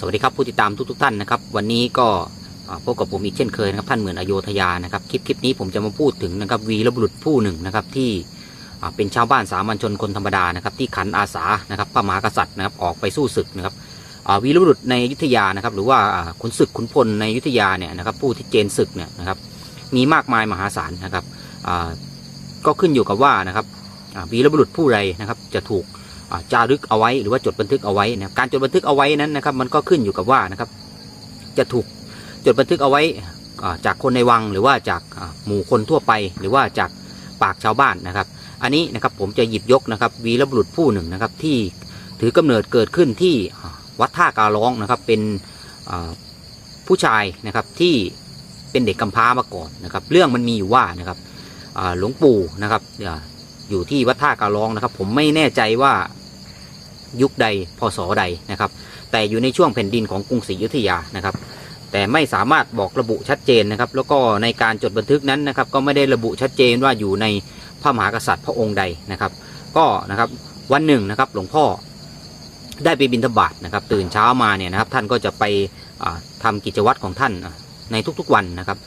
สวัสดีครับผู้ติดตามทุกๆท่านนะครับ วันนี้ก็พบกับผมอีกเช่นเคยนะครับท่านเหมือนอโยธยานะครับคลิปคลิปนี้ผมจะมาพูดถึงนะครับวีรบุรุษผู้หนึ่งนะครับที่เป็นชาวบ้านสามัญชนคนธรรมดานะครับที่ขันอาสานะครับพระมหากษัตริย์นะครับออกไปสู้ศึกนะครับวีรบุรุษในยุธยานะครับหรือว่าขุนศึกขุนพลในยุธยาเนี่ยนะครับผู้ที่เจนศึกเนี่ยนะครับมีมากมายมหาศาลนะครับก็ขึ้นอยู่กับว่านะครับวีรบุรุษผู้ใดนะครับจะถูก จารึกเอาไว้หรือว่าจดบันทึกเอาไว้นะการจดบันทึกเอาไว้นั้นนะครับ มันก็ขึ้นอยู่กับว่านะครับ จะถูกจดบันทึกเอาไว้จากคนในวังหรือว่าจากหมู่คนทั่วไป หรือว่าจากปากชาวบ้านนะครับ อันนี้นะครับผมจะหยิบยกนะครับ วีรบุรุษผู้หนึ่งนะครับ ที่ถือกำเนิดเกิดขึ้นที่วัดท่าการ้องนะครับ เป็นผู้ชายนะครับที่เป็นเด็กกำพร้ามาก่อนนะครับ เรื่องมันมีอยู่ว่านะครับหลวงปู่นะครับอยู่ที่วัดท่าการ้องนะครับ ผมไม่แน่ใจว่า ยุคใดพศใดนะครับ แต่อยู่ในช่วงแผ่นดินของกรุงศรีอยุธยานะครับ แต่ไม่สามารถบอกระบุชัดเจนนะครับ แล้วก็ในการจดบันทึกนั้นนะครับ ก็ไม่ได้ระบุชัดเจนว่าอยู่ในพระมหากษัตริย์พระองค์ใดนะครับ ก็นะครับวันหนึ่งนะครับหลวงพ่อได้ไปบิณฑบาตนะครับ ตื่นเช้ามาเนี่ยนะครับ ท่านก็จะไปทำากิจวัตรของท่านในทุกๆวันนะครับ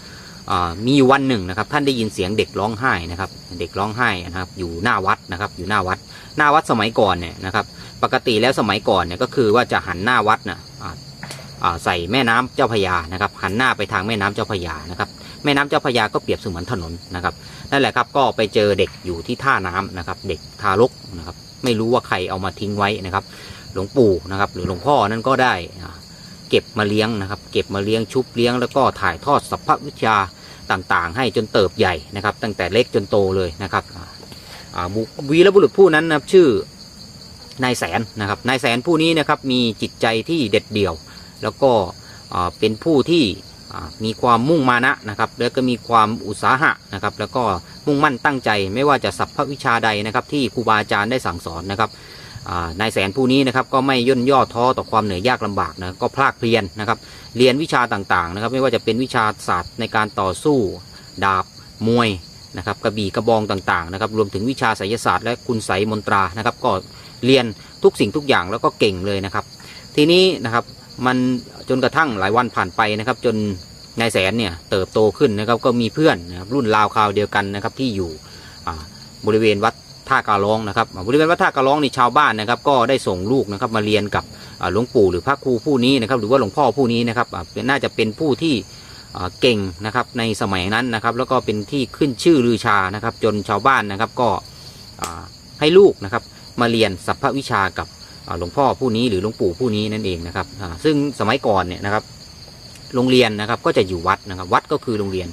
มีวันหนึ่งนะครับ ท่านได้ยินเสียงเด็กร้องไห้นะครับ เด็กร้องไห้นะครับ อยู่หน้าวัด นะครับ อยู่หน้าวัด หน้าวัดสมัยก่อนเนี่ยนะครับ ปกติแล้วสมัยก่อนเนี่ยก็คือว่าจะหันหน้าวัดนะอ่าอ่าใส่แม่น้ำเจ้าพระยานะครับ หันหน้าไปทางแม่น้ำเจ้าพระยานะครับ แม่น้ำเจ้าพระยาก็เปรียบเสมือนถนนนะครับนั่นแหละครับก็ไปเจอเด็กอยู่ที่ท่าน้ำนะครับ เด็กทารกนะครับ ไม่รู้ว่าใครเอามาทิ้งไว้นะครับ หลวงปู่นะครับ หรือหลวงพ่อนั้นก็ได้เก็บมาเลี้ยงนะครับ เก็บมาเลี้ยงชุบเลี้ยงแล้วก็ถ่ายทอดสัพพวิชาต่างๆ ให้จนเติบใหญ่นะครับ ตั้งแต่เล็กจนโตเลยนะครับ บุวีรบุรุษผู้นั้นนะครับชื่อนายแสนนะครับนายแสนผู้นี้นะครับมีจิตใจที่เด็ดเดี่ยว แล้วก็เป็นผู้ที่มีความมุ่งมานะนะครับแล้วก็มีความอุตสาหะนะครับแล้วก็มุ่งมั่นตั้งใจไม่ว่าจะสัพพวิชาใดนะครับที่ครูบาอาจารย์ได้สั่งสอนนะครับนายแสนผู้นี้นะครับก็ไม่ย่นย่อท้อต่อความเหนื่อยยากลำบากนะก็พลากเพลียนนะครับเรียนวิชาต่างๆนะครับไม่ว่าจะเป็นวิชาศาสตร์ในการต่อสู้ ดาบมวย นะครับกระบี่กระบองต่างๆนะครับรวมถึงวิชาไสยศาสตร์และคุณไสยมนตรานะครับก็เรียนทุกสิ่งทุกอย่างแล้วก็เก่งเลยนะครับ ทีนี้นะครับมันจนกระทั่งหลายวันผ่านไปนะครับ จนนายแสนเนี่ยเติบโตขึ้นนะครับก็มีเพื่อนนะครับรุ่นราวคราวเดียวกันนะครับที่อยู่บริเวณวัดท่าการ้องนะครับบริเวณวัดท่าการ้องนี่ชาวบ้านนะครับ ก็ได้ส่งลูกนะครับมาเรียนกับหลวงปู่หรือพระครูผู้นี้นะครับ หรือว่าหลวงพ่อผู้นี้นะครับน่าจะเป็นผู้ที่ เก่งนะครับในสมัยนั้นนะครับ แล้วก็เป็นที่ขึ้นชื่อลือชานะครับ จนชาวบ้านนะครับก็ให้ลูกนะครับมาเรียนสัพพวิชากับหลวงพ่อผู้นี้หรือหลวงปู่ผู้นี้นั่นเองนะครับซึ่งสมัยก่อนเนี่ยนะครับโรงเรียนนะครับก็จะอยู่วัดนะครับ วัดก็คือโรงเรียน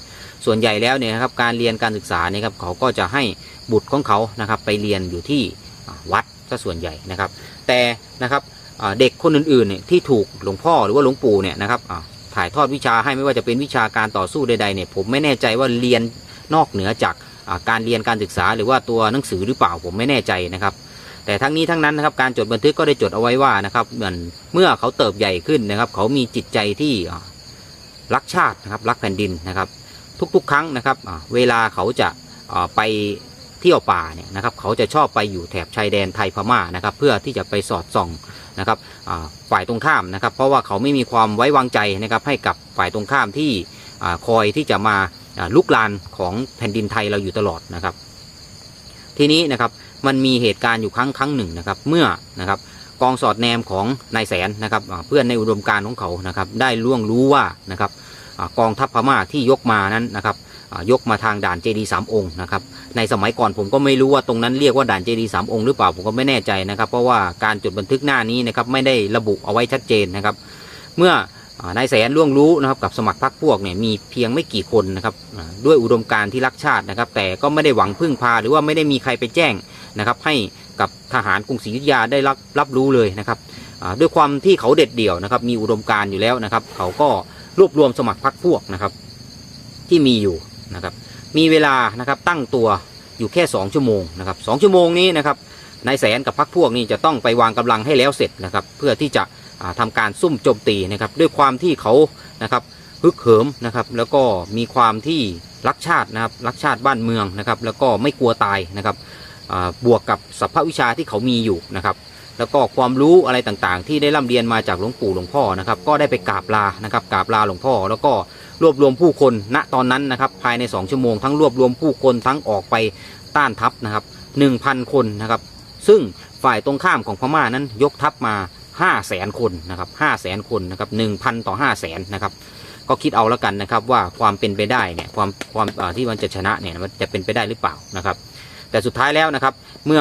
ส่วนใหญ่แล้วเนี่ยนะครับการเรียนการศึกษาเนี่ยครับเขาก็จะให้บุตรของเขานะครับไปเรียนอยู่ที่วัดซะส่วนใหญ่นะครับ แต่นะครับเด็กคนอื่นๆเนี่ยที่ถูกหลวงพ่อหรือว่าหลวงปู่เนี่ยนะครับ ถ่ายทอดวิชาให้ไม่ว่าจะเป็นวิชาการต่อสู้ใดๆเนี่ยผมไม่แน่ใจว่าเรียนนอกเหนือจากการเรียนการศึกษา หรือว่าตัวหนังสือหรือเปล่าผมไม่แน่ใจนะครับ แต่ทั้งนี้ทั้งนั้นนะครับการจดบันทึกก็ได้จดเอาไว้ว่านะครับเหมือนเมื่อเขาเติบใหญ่ขึ้นนะครับ เขามีจิตใจที่รักชาตินะครับรักแผ่นดินนะครับ ทุกๆ ครั้งนะครับเวลาเขาจะไปเที่ยวป่าเนี่ยนะครับเขาจะชอบไปอยู่แถบชายแดนไทยพม่านะครับ เพื่อที่จะไปสอดส่อง นะครับฝ่ายตรงข้ามนะครับ เพราะว่าเขาไม่มีความไว้วางใจนะครับให้กับฝ่ายตรงข้ามที่อคอยที่จะมาลุกลานของแผ่นดินไทยเราอยู่ตลอดนะครับ ทีนี้นะครับมันมีเหตุการณ์อยู่ครั้งครั้งหนึ่งนะครับเมื่อนะครับกองสอดแนมของนายแสนนะครับเพื่อนในอุดมการณ์ของเขานะครับได้ล่วงรู้ว่านะครับกองทัพพม่าที่ยกมานั้นนะครับยกมาทางด่านเจดีสามองค์นะครับ ในสมัยก่อนผมก็ไม่รู้ว่าตรงนั้นเรียกว่าด่านเจดีสามองค์หรือเปล่าผมก็ไม่แน่ใจนะครับ เพราะว่าการจดบันทึกหน้านี้นะครับไม่ได้ระบุเอาไว้ชัดเจนนะครับ เมื่อนายแสนล่วงรู้นะครับกับสมัครพรรคพวกเนี่ยมีเพียงไม่กี่คนนะครับด้วยอุดมการณ์ที่รักชาตินะครับ แต่ก็ไม่ได้หวังพึ่งพาหรือว่าไม่ได้มีใครไปแจ้งนะครับ ให้กับทหารกรุงศรีอยุธยาได้รับรับรู้เลยนะครับด้วยความที่เขาเด็ดเดี่ยวนะครับ มีอุดมการณ์อยู่แล้วนะครับ เขาก็รวบรวมสมัครพรรคพวกนะครับ ที่มีอยู่นะครับ มีเวลานะครับตั้งตัวอยู่แค่ 2 ชั่วโมงนะครับสชั่วโมงนี้นะครับนายแสนกับพรรคพวกนี้จะต้องไปวางกำลังให้แล้วเสร็จนะครับเพื่อที่จะอ่าทำการซุ่มโจมตีนะครับด้วยความที่เขานะครับฮึกเหิมนะครับแล้วก็มีความที่รักชาตินะครับรักชาติบ้านเมืองนะครับแล้วก็ไม่กลัวตายนะครับบวกกับสัพพวิชาที่เขามีอยู่นะครับแล้วก็ความรู้อะไรต่างๆ ที่ได้ร่ำเรียนมาจากหลวงปู่หลวงพ่อนะครับก็ได้ไปกราบลานะครับกราบลาหลวงพ่อแล้วก็ รวบรวมผู้คนณตอนนั้นนะครับภายใน 2 ชั่วโมงทั้งรวบรวมผู้คนทั้งออกไปต้านทัพนะครับ1,000 คนนะครับ ซึ่งฝ่ายตรงข้ามของพม่านั้นยกทัพมา 5 0 0แสนคนนะครับ5 0 0แสนคนนะครับ1,000 ต่อ 5 0 0แสนนะครับก็คิดเอาแล้วกันนะครับว่าความเป็นไปได้เนี่ยความความที่มันจะชนะเนี่ยมันจะเป็นไปได้หรือเปล่านะครับ แต่สุดท้ายแล้วนะครับเมื่อ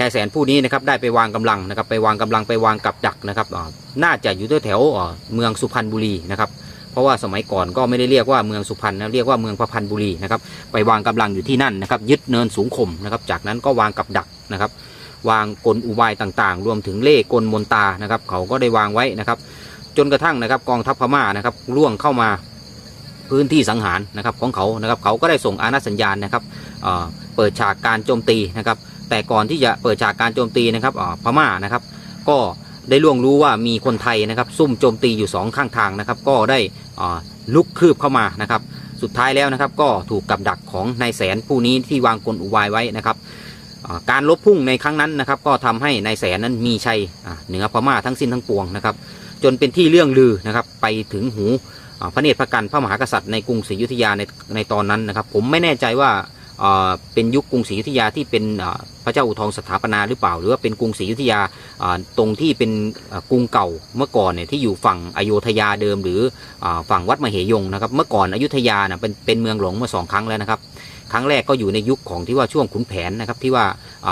นายแสนผู้นี้นะครับได้ไปวางกำลังนะครับไปวางกำลังไปวางกับดักนะครับน่าจะอยู่แถวๆอ่าเมืองสุพรรณบุรีนะครับ เพราะว่าสมัยก่อนก็ไม่ได้เรียกว่าเมืองสุพรรณนะเรียกว่าเมืองประพันธ์บุรีนะครับไปวางกำลังอยู่ที่นั่นนะครับยึดเนินสูงข่มนะครับจากนั้นก็วางกับดักนะครับ วางกลอุบายต่างๆ รวมถึงเล่กลมนตานะครับ เขาก็ได้วางไว้นะครับ จนกระทั่งนะครับกองทัพพม่านะครับล่วงเข้ามาพื้นที่สังหารนะครับของเขานะครับเขาก็ได้ส่งอาณาสัญญาณนะครับเปิดฉากการโจมตีนะครับแต่ก่อนที่จะเปิดฉากการโจมตีนะครับพม่านะครับ ก็ ได้ล่วงรู้ว่ามีคนไทยนะครับ ซุ่มโจมตีอยู่สองข้างทางนะครับ ก็ได้ลุกคืบเข้ามานะครับ สุดท้ายแล้วนะครับ ก็ถูกกับดักของนายแสนผู้นี้ที่วางกลอุบายไว้นะครับการลบพุ่งในครั้งนั้นนะครับ ก็ทำให้นายแสนนั้นมีชัยเหนือพม่าทั้งสิ้นทั้งปวงนะครับ จนเป็นที่เรื่องลือนะครับ ไปถึงหูพระเนตรพระกันพระมหากษัตริย์ในกรุงศรีอยุธยาในในตอนนั้นนะครับ ผมไม่แน่ใจว่า เป็นยุคกรุงศรีอยุธยาที่เป็นพระเจ้าอู่ทองสถาปนาหรือเปล่า หรือว่าเป็นกรุงศรีอยุธยาตรงที่เป็นกรุงเก่าเมื่อก่อนเนี่ยที่อยู่ฝั่งอโยธยาเดิม หรือฝั่งวัดมเหยงนะครับ เมื่อก่อนอยุธยาเป็นเป็นเมืองหลวงมาสองครั้งแล้วนะครับครั้งแรกก็อยู่ในยุคของที่ว่าช่วงขุนแผนนะครับที่ว่า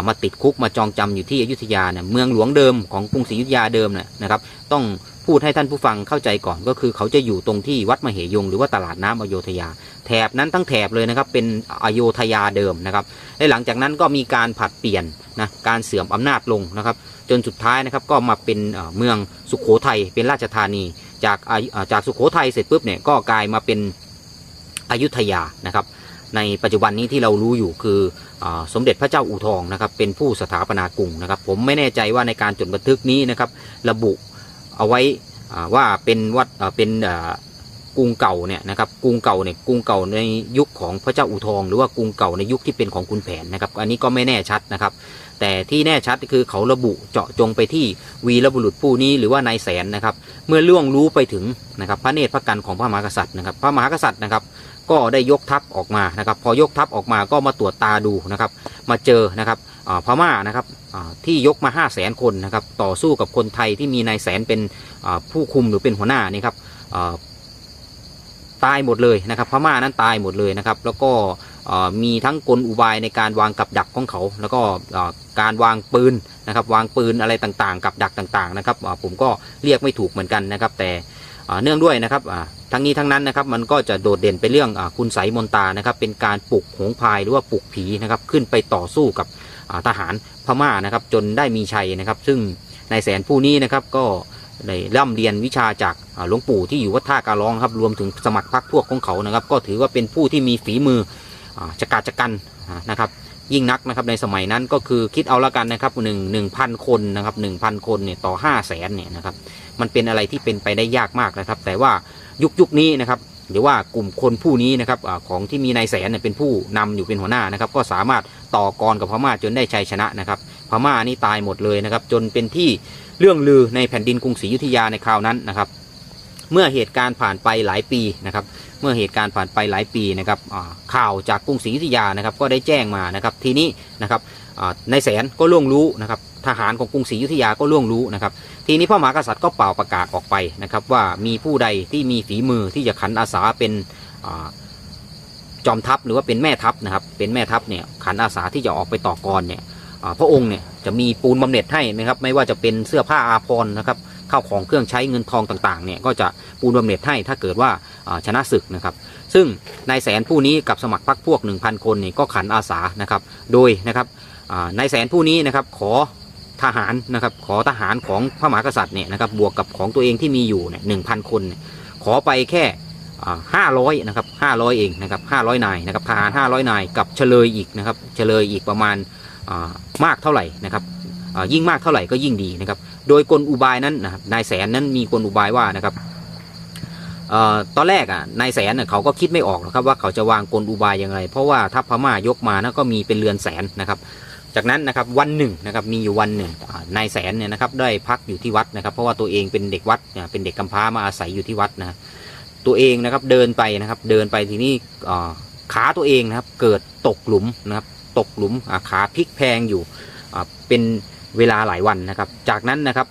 มาติดคุกมาจองจำอยู่ที่อยุธยาเนี่ยเมืองหลวงเดิมของกรุงศรีอยุธยาเดิมเนี่ยนะครับ ต้อง พูดให้ท่านผู้ฟังเข้าใจก่อนก็คือเขาจะอยู่ตรงที่วัดมเหยง หรือว่าตลาดน้ำอโยธยา แถบนั้นทั้งแถบเลยนะครับเป็นอโยธยาเดิมนะครับและหลังจากนั้นก็มีการผัดเปลี่ยนนะการเสื่อมอำนาจลงนะครับ จนสุดท้ายนะครับก็มาเป็นเมืองสุขโขทัยเป็นราชธานี จากจากสุขโขทัยเสร็จปุ๊บเนี่ยก็กลายมาเป็นอยุธยานะครับในปัจจุบันนี้ที่เรารู้อยู่คืออสมเด็จพระเจ้าอู่ทองนะครับเป็นผู้สถาปนากรุงนะครับ ผมไม่แน่ใจว่าในการจดบันทึกนี้นะครับระบุ เอาไว้ว่าเป็นวัดเป็นกรุงเก่าเนี่ยนะครับกรุงเก่าเนี่ยกรุงเก่าในยุคของพระเจ้าอู่ทอง หรือว่ากรุงเก่าในยุคที่เป็นของคุณแผนนะครับ อันนี้ก็ไม่แน่ชัดนะครับ แต่ที่แน่ชัดคือเขาระบุเจาะจงไปที่วีรบุรุษผู้นี้หรือว่านายแสนนะครับ เมื่อล่วงรู้ไปถึงนะครับพระเนตรพระกันของพระมหากษัตริย์นะครับ พระมหากษัตริย์นะครับ ก็ได้ยกทัพออกมานะครับ พอยกทัพออกมาก็มาตรวจตาดูนะครับ มาเจอนะครับ พม่านะครับที่ยกมา 5 0 0แสนคนนะครับต่อสู้กับคนไทยที่มีนายแสนเป็นผู้คุมหรือเป็นหัวหน้านี่ครับตายหมดเลยนะครับพม่านั้นตายหมดเลยนะครับแล้วก็มีทั้งกลอุบายในการวางกับดักของเขา แล้วก็การวางปืนนะครับวางปืนอะไรต่างๆ กับดักต่างๆนะครับผมก็เรียกไม่ถูกเหมือนกันนะครับแต่เนื่องด้วยนะครับทั้งนี้ทั้งนั้นนะครับมันก็จะโดดเด่นไปเรื่องอคุณไสยมนตานะครับเป็นการปลุกหงพายหรือว่าปลุกผีนะครับขึ้นไปต่อสู้กับ ทหารพม่านะครับ จนได้มีชัยนะครับ ซึ่งนายแสนผู้นี้นะครับก็ได้ร่ำเรียนวิชาจากหลวงปู่ที่อยู่วัดท่าการร้องครับรวมถึงสมัครพรรคพวกของเขานะครับ ก็ถือว่าเป็นผู้ที่มีฝีมือจักาจกันนะครับยิ่งนักนะครับในสมัยนั้นก็คือคิดเอาละกันนะครับหนึ่งหนึ่งพันคนนะครับหนึ่งพันคนเนี่ยต่อห้าแสนเนี่ยนะครับมันเป็นอะไรที่เป็นไปได้ยากมากนะครับ แต่ว่ายุคยุคนี้นะครับ หรือว่ากลุ่มคนผู้นี้นะครับอของที่มีนายแสนเนี่ยเป็นผู้นำอยู่เป็นหัวหน้านะครับ ก็สามารถต่อกรกับพม่าจนได้ชัยชนะนะครับ พม่านี่ตายหมดเลยนะครับ จนเป็นที่เรื่องลือในแผ่นดินกรุงศรีอยุธยาในคราวนั้นนะครับ เมื่อเหตุการณ์ผ่านไปหลายปีนะครับ เมื่อเหตุการณ์ผ่านไปหลายปีนะครับข่าวจากกรุงศรีอยุธยานะครับ ก็ได้แจ้งมานะครับ ทีนี้นะครับอ่านายแสนก็ล่วงรู้นะครับ ทหารของกรุงศรีอยุธยาก็ล่วงรู้นะครับ ทีนี้พระมหากษัตริย์ก็เป่าประกาศออกไปนะครับ ว่ามีผู้ใดที่มีฝีมือที่จะขันอาสาเป็นจอมทัพหรือว่าเป็นแม่ทัพนะครับ เป็นแม่ทัพเนี่ยขันอาสาที่จะออกไปต่อกรเนี่ยพระองค์เนี่ยจะมีปูนบำเหน็จให้นะครับ ไม่ว่าจะเป็นเสื้อผ้าอาภรณ์นะครับข้าวของเครื่องใช้เงินทองต่างๆเนี่ยก็จะปูนบำเหน็จให้ถ้าเกิดว่าชนะศึกนะครับ ซึ่งนายแสนผู้นี้กับสมัครพรรคพวก 1,000 คนเนี่ยก็ขันอาสานะครับ โดยนะครับนายแสนผู้นี้นะครับขอ ทหารนะครับขอทหารของพระมหากษัตริย์เนี่ยนะครับบวกกับของตัวเองที่มีอยู่เนี่ยหนึ่งพันคนขอไปแค่ห้าร้อยนะครับห้าร้อยเองนะครับห้าร้อยนายนะครับทหารห้าร้อยนายกับเฉลยอีกนะครับเฉลยอีกประมาณมากเท่าไหร่นะครับยิ่งมากเท่าไหร่ก็ยิ่งดีนะครับโดยกลอุบายนั้นนะครับนายแสนนั้นมีกลอุบายว่านะครับออตอนแรกอะนายแสนน่ะเขาก็คิดไม่ออกนะครับว่าเขาจะวางกลอุบายยังไงเพราะว่าทัพพม่ายกมานะก็มีเป็นเรือนแสนนะครับ จากนั้นนะครับวันหนึ่งนะครับมีอยู่วันหนึ่งนายแสนเนี่ยนะครับได้พักอยู่ที่วัดนะครับ เพราะว่าตัวเองเป็นเด็กวัดเป็นเด็กกำพร้ามาอาศัยอยู่ที่วัดนะตัวเองนะครับเดินไปนะครับเดินไปทีนี้อ่ขาตัวเองนะครับเกิดตกหลุมนะครับตกหลุมขาพลิกแพงอยู่เป็นเวลาหลายวันนะครับ จากนั้นนะครับ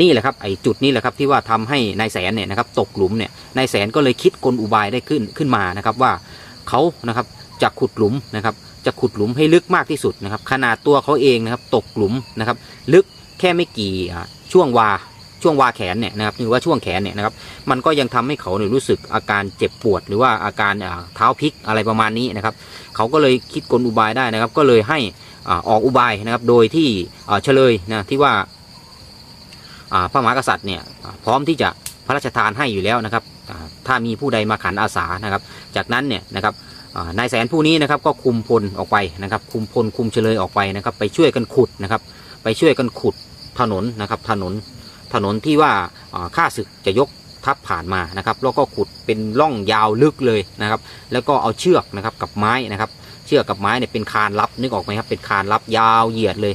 นี่แหละครับไอ้จุดนี้แหละครับที่ว่าทำให้นายแสนเนี่ยนะครับตกหลุมเนี่ยนายแสนก็เลยคิดกลอุบายได้ขึ้นขึ้นมานะครับว่าเขานะครับจะขุดหลุมนะครับ จะขุดหลุมให้ลึกมากที่สุดนะครับ ขนาดตัวเขาเองนะครับตกหลุมนะครับ ลึกแค่ไม่กี่ช่วงวาช่วงวาแขนเนี่ยนะครับหรือว่าช่วงแขนเนี่ยนะครับมันก็ยังทำให้เขาเนี่ยรู้สึกอาการเจ็บปวด หรือว่าอาการเท้าพลิกอะไรประมาณนี้นะครับ เขาก็เลยคิดกลอุบายได้นะครับ ก็เลยให้ออกอุบายนะครับ โดยที่เฉลยนะที่ว่าพระมหากษัตริย์เนี่ยพร้อมที่จะพระราชทานให้อยู่แล้วนะครับถ้ามีผู้ใดมาขันอาสานะครับ จากนั้นเนี่ยนะครับ นายแสนผู้นี้นะครับก็คุมพลออกไปนะครับ คุมพลคุมเฉลยออกไปนะครับ ไปช่วยกันขุดนะครับ ไปช่วยกันขุดถนนนะครับ ถนนถนนที่ว่าอ่าข้าศึกจะยกทัพผ่านมานะครับ แล้วก็ขุดเป็นร่องยาวลึกเลยนะครับ แล้วก็เอาเชือกนะครับกับไม้นะครับ เชือกกับไม้เนี่ยเป็นคานลับนึกออกไหมครับเป็นคานลับยาวเหยียดเลย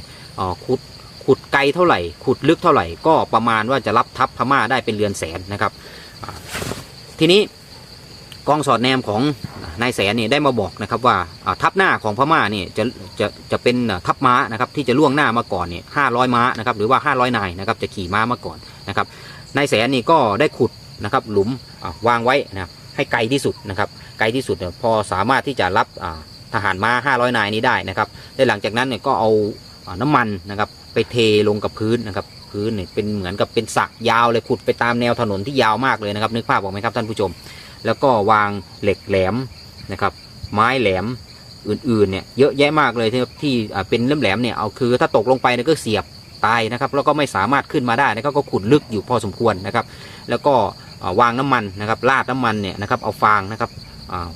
ขุดขุดไกลเท่าไหร่ ขุดลึกเท่าไหร่ ก็ประมาณว่าจะรับทัพพม่าได้เป็นเรือนแสนนะครับทีนี้ กองสอดแนมของนายแสนเนี่ยได้มาบอกนะครับว่าทัพหน้าของพม่านี่จะจะจะเป็นทัพม้านะครับที่จะล่วงหน้ามาก่อนเนี่ยห้าร้อยม้านะครับหรือว่าห้าร้อยนายนะครับจะขี่ม้ามาก่อนนะครับนายแสนนี่ก็ได้ขุดนะครับหลุมวางไว้นะครับให้ไกลที่สุดนะครับไกลที่สุดพอสามารถที่จะรับทหารม้าห้าร้อยนายนี้ได้นะครับและหลังจากนั้นเนี่ยก็เอาน้ำมันนะครับไปเทลงกับพื้นนะครับพื้นเนี่ยเป็นเหมือนกับเป็นสระยาวเลยขุดไปตามแนวถนนที่ยาวมากเลยนะครับนึกภาพออกไหมครับท่านผู้ชม แล้วก็วางเหล็กแหลมนะครับ ไม้แหลมอื่นๆเนี่ยเยอะแยะมากเลยที่ที่เป็นเล่มแหลมเนี่ยเอาคือถ้าตกลงไปเนี่ยก็เสียบตายนะครับแล้วก็ไม่สามารถขึ้นมาได้นะครับก็ขุดลึกอยู่พอสมควรนะครับ แล้วก็วางน้ำมันนะครับราดน้ำมันเนี่ยนะครับเอาฟางนะครับ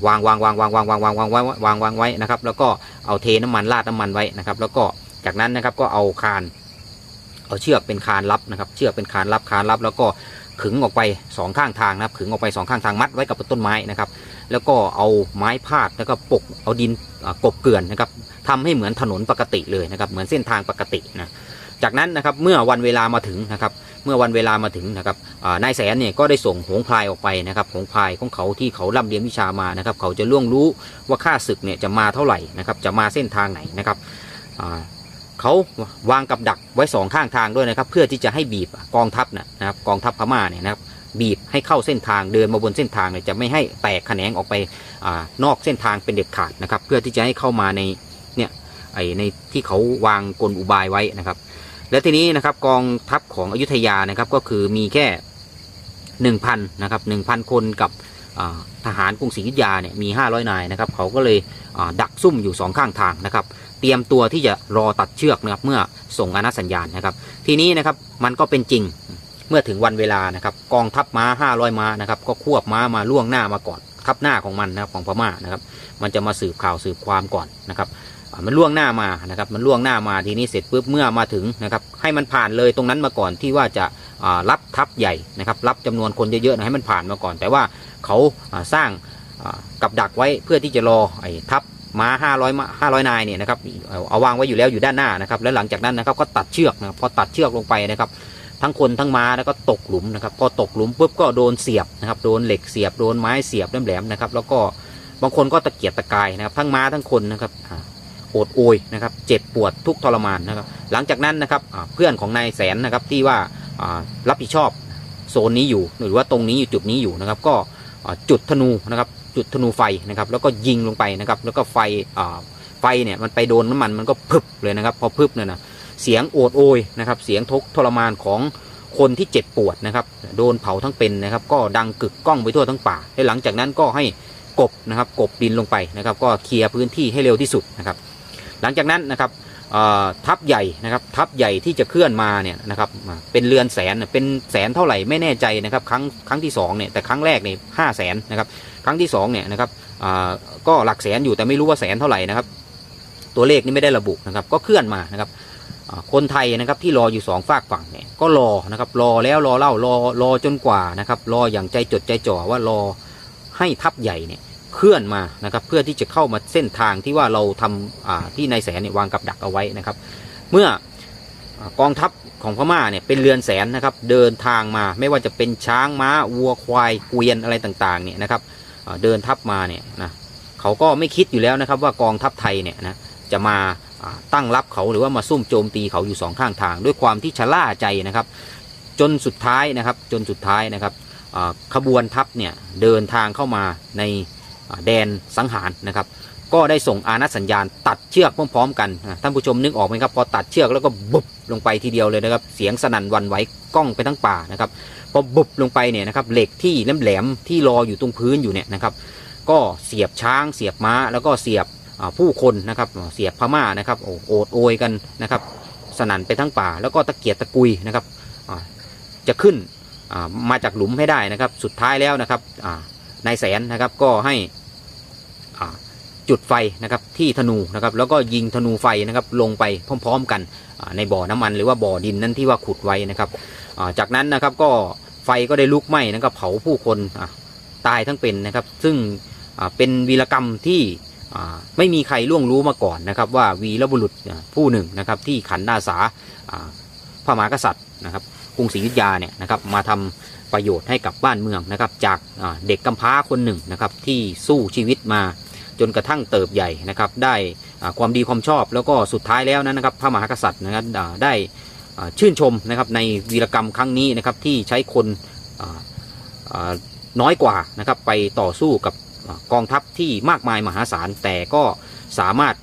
วางวางวางวางวางวางวางวางไว้วางวางไว้นะครับ แล้วก็เอาเทน้ำมันราดน้ำมันไว้นะครับ แล้วก็จากนั้นนะครับก็เอาคานเอาเชือกเป็นคานรับนะครับ เชือกเป็นคานรับคานรับ แล้วก็ ขึงออกไปสองข้างทางนะครับขึงออกไปสองข้างทางมัดไว้กับต้นไม้นะครับ แล้วก็เอาไม้พาดแล้วก็ปกเอาดินกบเกลื่อนนะครับทำให้เหมือนถนนปกติเลยนะครับ เหมือนเส้นทางปกตินะจากนั้นนะครับเมื่อวันเวลามาถึงนะครับ เมื่อวันเวลามาถึงนะครับนายแสนเนี่ยก็ได้ส่งหงพลายออกไปนะครับหงพลายของเขาที่เขาร่ำเรียนวิชามานะครับ เขาจะล่วงรู้ว่าข้าศึกเนี่ยจะมาเท่าไหร่นะครับ จะมาเส้นทางไหนนะครับ เขาวางกับดักไว้สองข้างทางด้วยนะครับ เพื่อที่จะให้บีบกองทัพนะนะครับกองทัพพม่าเนี่ยนะครับบีบให้เข้าเส้นทางเดินมาบนเส้นทางเนี่ยจะไม่ให้แตกแขนงออกไปอนอกเส้นทางเป็นเด็ดขาดนะครับ เพื่อที่จะให้เข้ามาในเนี่ยไอในที่เขาวางกลอุบายไว้นะครับ และทีนี้นะครับกองทัพของอยุธยานะครับก็คือมีแค่หนึ่งพันนะครับหนึ่งพันคนกับทหารกรุงศรีอยุธยาเนี่ยมีห้าร้อยนายนะครับเขาก็เลยดักซุ่มอยู่สองข้างทางนะครับ ตรียมตัวที่จะรอตัดเชือกนะครับเมื่อส่งอนัสัญญาณนะครับ ทีนี้นะครับมันก็เป็นจริงเมื่อถึงวันเวลานะครับกองทัพม้า 500 ม้านะครับก็ควบม้ามาล่วงหน้ามาก่อนทัพหน้าของมันนะครับของพม่านะครับ มันจะมาสืบข่าวสืบความก่อนนะครับมันล่วงหน้ามานะครับ มันล่วงหน้ามาทีนี้เสร็จปุ๊บเมื่อมาถึงนะครับ ให้มันผ่านเลยตรงนั้นมาก่อนที่ว่าจะรับทัพใหญ่นะครับ รับจำนวนคนเยอะๆนะให้มันผ่านมาก่อน แต่ว่าเขาสร้างกับดักไว้เพื่อที่จะรอไอ้ทัพ ม้า500ม้า500นายเนี่ยนะครับเอาวางไว้อยู่แล้วอยู่ด้านหน้านะครับแล้วหลังจากนั้นนะครับก็ตัดเชือกนะครับพอตัดเชือกลงไปนะครับ ทั้งคนทั้งม้าแล้วก็ตกหลุมนะครับพอตกหลุมปุ๊บก็โดนเสียบนะครับโดนเหล็กเสียบโดนไม้เสียบแหลมๆนะครับแล้วก็บางคนก็ตะเกียกตะกายนะครับทั้งม้าทั้งคนนะครับอ่าโอดโอยนะครับเจ็บปวดทุกทรมานนะครับหลังจากนั้นนะครับเพื่อนของนายแสนนะครับที่ว่ารับผิดชอบโซนนี้อยู่หรือว่าตรงนี้อยู่จุดนี้อยู่นะครับ ก็จุดธนูนะครับ จุดธนูไฟนะครับ แล้วก็ยิงลงไปนะครับ แล้วก็ไฟอ่าไฟเนี่ยมันไปโดนน้ำมันมันก็พึบเลยนะครับ พอพึบเนี่ยนะเสียงโอดโอยนะครับ เสียงทุกทรมานของคนที่เจ็บปวดนะครับ โดนเผาทั้งเป็นนะครับ ก็ดังกึกก้องไปทั่วทั้งป่าและหลังจากนั้นก็ให้กบนะครับกบดินลงไปนะครับ ก็เคลียร์พื้นที่ให้เร็วที่สุดนะครับ หลังจากนั้นนะครับ ทัพใหญ่นะครับทัพใหญ่ที่จะเคลื่อนมาเนี่ยนะครับเป็นเรือนแสนเป็นแสนเท่าไหร่ไม่แน่ใจนะครับครั้งครั้งที่สองเนี่ยแต่ครั้งแรกเนี่ยห้าแสนนะครับครั้งที่สองเนี่ยนะครับก็หลักแสนอยู่แต่ไม่รู้ว่าแสนเท่าไหร่นะครับ ตัวเลขนี่ไม่ได้ระบุนะครับก็เคลื่อนมานะครับคนไทยนะครับที่รออยู่สองฝากฝั่งเนี่ยก็รอนะครับรอแล้วรอเล่ารอรอจนกว่านะครับรออย่างใจจดใจจ่อว่ารอให้ทัพใหญ่เนี่ย เคลื่อนมานะครับ เพื่อที่จะเข้ามาเส้นทางที่ว่าเราทำที่นายแสนเนี่ยวางกับดักเอาไว้นะครับ เมื่ออกองทัพของพม่าเนี่ยเป็นเรือนแสนนะครับเดินทางมาไม่ว่าจะเป็นช้างม้าวัวควายเกวียนอะไรต่างๆเนี่ยนะครับเดินทัพมาเนี่ยนะเขาก็ไม่คิดอยู่แล้วนะครับว่ากองทัพไทยเนี่ยนะจะมาตั้งรับเขาหรือว่ามาซุ่มโจมตีเขาอยู่สองข้างทาง ด้วยความที่ชะล่าใจนะครับ จนสุดท้ายนะครับจนสุดท้ายนะครับขบวนทัพเนี่ยเดินทางเข้ามาใน แดนสังหารนะครับ ก็ได้ส่งอานัสัญญาณตัดเชือกพร้อมๆกันท่านผู้ชมนึกออกไหมครับพอตัดเชือกแล้วก็บุบลงไปทีเดียวเลยนะครับ เสียงสนั่นวันไหวกล้องไปทั้งป่านะครับพอบุบลงไปเนี่ยนะครับเหล็กที่แหลมๆที่รออยู่ตรงพื้นอยู่เนี่ยนะครับ ก็เสียบช้างเสียบม้า แล้วก็เสียบผู้คนนะครับเสียบพม่านะครับโอดโอยกันนะครับ สนั่นไปทั้งป่า แล้วก็ตะเกียกตะกุยนะครับจะขึ้นมาจากหลุมให้ได้นะครับ สุดท้ายแล้วนะครับ นายแสนนะครับก็ให้จุดไฟนะครับที่ธนูนะครับแล้วก็ยิงธนูไฟนะครับลงไปพร้อม ๆ กันในบ่อน้ำมันหรือว่าบ่อดินนั้นที่ว่าขุดไว้นะครับจากนั้นนะครับก็ไฟก็ได้ลุกไหม้นะครับเผาผู้คนตายทั้งเป็นนะครับ ซึ่งเป็นวีรกรรมที่ไม่มีใครล่วงรู้มาก่อนนะครับ ว่าวีรบุรุษผู้หนึ่งนะครับที่ขันอาสาอ่าพระมหากษัตริย์นะครับ กรุงศรีอยุธยาเนี่ยนะครับมาทำประโยชน์ให้กับบ้านเมืองนะครับจากเด็กกำพร้าคนหนึ่งนะครับที่สู้ชีวิตมาจนกระทั่งเติบใหญ่นะครับได้ความดีความชอบแล้วก็สุดท้ายแล้วนั้นะครับพระมหากษัตริย์นะครับได้ชื่นชมนะครับในวีรกรรมครั้งนี้นะครับที่ใช้คนน้อยกว่านะครับไปต่อสู้กับกองทัพที่มากมายมหาศาลแต่ก็สามารถ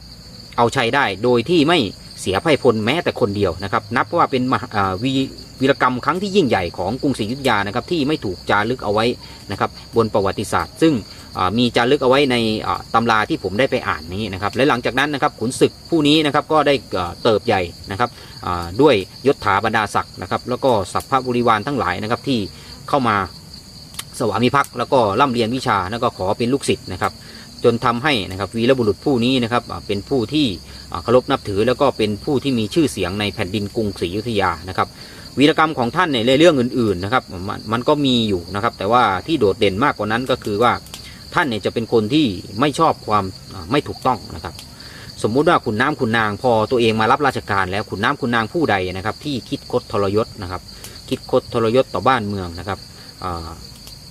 เอาชัยได้โดยที่ไม่เสียไพร่พลแม้แต่คนเดียวนะครับนับว่าเป็นวี วีรกรรมครั้งที่ยิ่งใหญ่ของกรุงศรีอยุธยานะครับที่ไม่ถูกจารึกเอาไว้นะครับบนประวัติศาสตร์ ซึ่งมีจารึกเอาไว้ในตำราที่ผมได้ไปอ่านนี้นะครับและหลังจากนั้นนะครับขุนศึกผู้นี้นะครับก็ได้เติบใหญ่นะครับด้วยยศถาบรรดาศักดิ์นะครับแล้วก็สัพพะบริวารทั้งหลายนะครับที่เข้ามาสวามิภักดิ์แล้วก็ร่ำเรียนวิชาแล้วก็ขอเป็นลูกศิษย์นะครับจนทำให้นะครับวีรบุรุษผู้นี้นะครับเป็นผู้ที่เคารพนับถือแล้วก็เป็นผู้ที่มีชื่อเสียงในแผ่นดินกรุงศรีอยุธยานะครับ วีรกรรมของท่านในเรื่องอื่นๆนะครับมันมันก็มีอยู่นะครับ แต่ว่าที่โดดเด่นมากกว่านั้นก็คือว่าท่านเนี่ยจะเป็นคนที่ไม่ชอบความไม่ถูกต้องนะครับ สมมุติว่าขุนน้ำขุนนางพอตัวเองมารับราชการแล้วขุนน้ำขุนนางผู้ใดนะครับ ที่คิดคดทรยศนะครับ คิดคดทรยศต่อบ้านเมืองนะครับ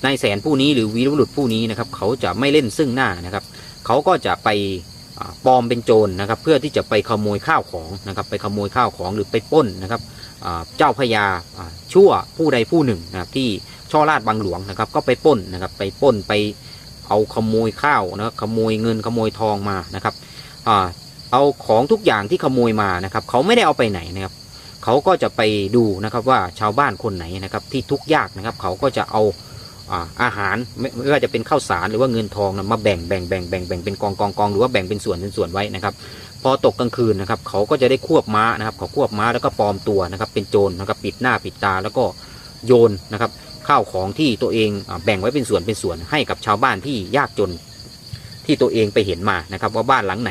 นายแสนผู้นี้หรือวีรบุรุษผู้นี้นะครับ เขาจะไม่เล่นซึ่งหน้านะครับ เขาก็จะไปปลอมเป็นโจรนะครับ เพื่อที่จะไปขโมยข้าวของนะครับ ไปขโมยข้าวของหรือไปปล้นนะครับ เจ้าพญาชั่วผู้ใดผู้หนึ่งนะครับที่ช่อราดบางหลวงนะครับ ก็ไปป้นนะครับไปป้นไปเอาขโมยข้าวนะครับขโมยเงินขโมยทองมานะครับเอาของทุกอย่างที่ขโมยมานะครับ เขาไม่ได้เอาไปไหนนะครับ เขาก็จะไปดูนะครับว่าชาวบ้านคนไหนนะครับ ที่ทุกยากนะครับ เขาก็จะเอาอาหารไม่ไม่ว่าจะเป็นข้าวสารหรือว่าเงินทองนะมาแบ่งแบ่งแบ่งแบ่งแบ่งเป็นกองกองกองหรือว่าแบ่งเป็นส่วนเป็นส่วนไว้นะครับ พอตกกลางคืนนะครับ เขาก็จะได้ควบม้านะครับ เขาควบม้าแล้วก็ปลอมตัวนะครับ เป็นโจรนะครับปิดหน้าปิดตาแล้วก็โยนนะครับข้าวของที่ตัวเองแบ่งไว้เป็นส่วนเป็นส่วนให้กับชาวบ้านที่ยากจนที่ตัวเองไปเห็นมานะครับ ว่าบ้านหลังไหน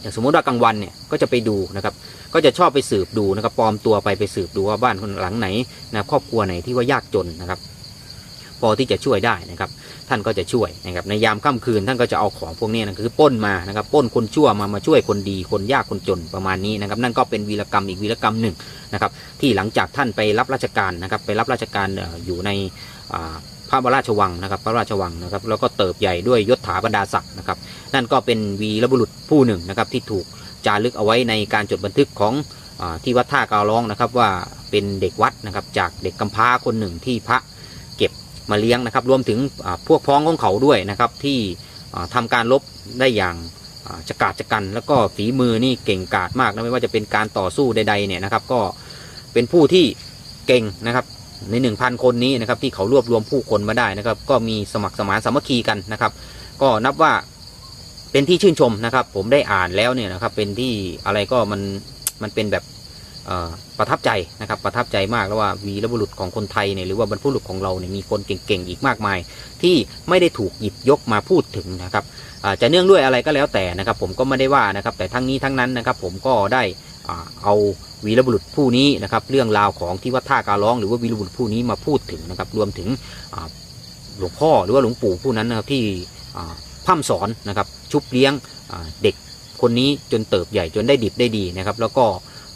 อย่างสมมติว่ากลางวันเนี่ยก็จะไปดูนะครับ ก็จะชอบไปสืบดูนะครับปลอมตัวไปไปสืบดูว่าบ้านคนหลังไหนนะครอบครัวไหนที่ว่ายากจนนะครับ พอที่จะช่วยได้นะครับท่านก็จะช่วยนะครับในยามค่ำคืนท่านก็จะเอาของพวกนี้นะคือป้นมานะครับป้นคนชั่วมามาช่วยคนดีคนยากคนจนประมาณนี้นะครับนั่นก็เป็นวีรกรรมอีกวีรกรรมหนึ่งนะครับที่หลังจากท่านไปรับราชการนะครับไปรับราชการอยู่ในพระบราชวังนะครับพระราชวังนะครับแล้วก็เติบใหญ่ด้วยยศถาบรรดาศักดิ์นะครับนั่นก็เป็นวีรบุรุษผู้หนึ่งนะครับที่ถูกจารึกเอาไว้ในการจดบันทึกของอที่วัดท่ากาวร้องนะครับว่าเป็นเด็กวัดนะครับจากเด็กกำพร้าคนหนึ่งที่พระ มาเลี้ยงนะครับ รวมถึงพวกพ้องของเขาด้วยนะครับที่ทำาการรบได้อย่างจะกาจจะกัน แล้วก็ฝีมือนี่เก่งกาจมากนะไม่ว่าจะเป็นการต่อสู้ใดๆเนี่ยนะครับ ก็เป็นผู้ที่เก่งนะครับในหนึ่งพันคนนี้นะครับที่เขารวบรวมผู้คนมาได้นะครับ ก็มีสมัครสมานสามัคคีกันนะครับ ก็นับว่าเป็นที่ชื่นชมนะครับ ผมได้อ่านแล้วเนี่ยนะครับ เป็นที่อะไรก็มันมันเป็นแบบ ประทับใจนะครับประทับใจมากแล้วว่าวีรบุรุษของคนไทยเนี่ยหรือว่าบรรพบุรุษของเราเนี่ยมีคนเก่งๆอีกมากมาย ที่ไม่ได้ถูกหยิบยกมาพูดถึงนะครับจะเนื่องด้วยอะไรก็แล้วแต่นะครับ ผมก็ไม่ได้ว่านะครับ แต่ทั้งนี้ทั้งนั้นนะครับ ผมก็ได้เอาวีรบุรุษผู้นี้นะครับ เรื่องราวของที่วัดท่าการร้อง หรือว่าวีรบุรุษผู้นี้มาพูดถึงนะครับ รวมถึงหลวงพ่อหรือว่าหลวงปู่ผู้นั้นนะครับที่พ่ำสอนนะครับ ชุบเลี้ยงเด็กคนนี้จนเติบใหญ่จนได้ดิบได้ดีนะครับ แล้วก็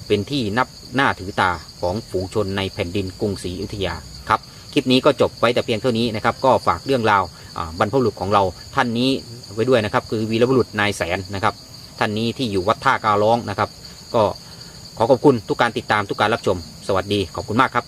เป็นที่นับหน้าถือตาของฝูงชนในแผ่นดินกรุงศรีอยุธยาครับคลิปนี้ก็จบไว้แต่เพียงเท่านี้นะครับก็ฝากเรื่องราวบรรพบุรุษของเราท่านนี้ไว้ด้วยนะครับคือวีรบุรุษนายแสนนะครับท่านนี้ที่อยู่วัดท่าการ้องนะครับ ก็ขอขอบคุณทุกการติดตามทุกการรับชม สวัสดีขอบคุณมากครับ